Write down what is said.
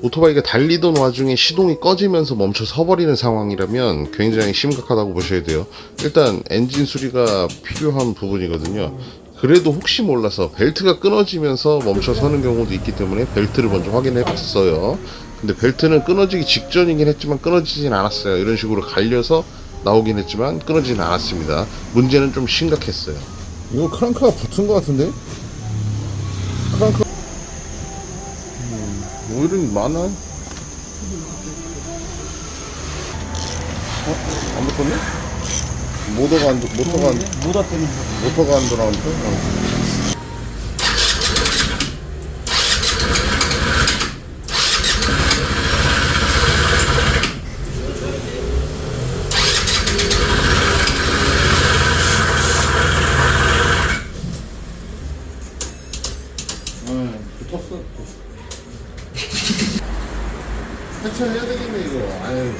오토바이가 달리던 와중에 시동이 꺼지면서 멈춰 서버리는 상황이라면 굉장히 심각하다고 보셔야 돼요. 일단 엔진 수리가 필요한 부분이거든요. 그래도 혹시 몰라서 벨트가 끊어지면서 멈춰 서는 경우도 있기 때문에 벨트를 먼저 확인해 봤어요. 근데 벨트는 끊어지기 직전이긴 했지만 끊어지진 않았어요. 이런 식으로 갈려서 나오긴 했지만 끊어지진 않았습니다. 문제는 좀 심각했어요. 이거 크랑크가 붙은 것 같은데? 크랑크 오일은 많아. 어? 안 붙었네? 모터가 안, 모터가 안, 모다 때문에 모터가 안 돌아오니까. 어. 응 붙었어 해체해야 되겠네, 이거. 아유.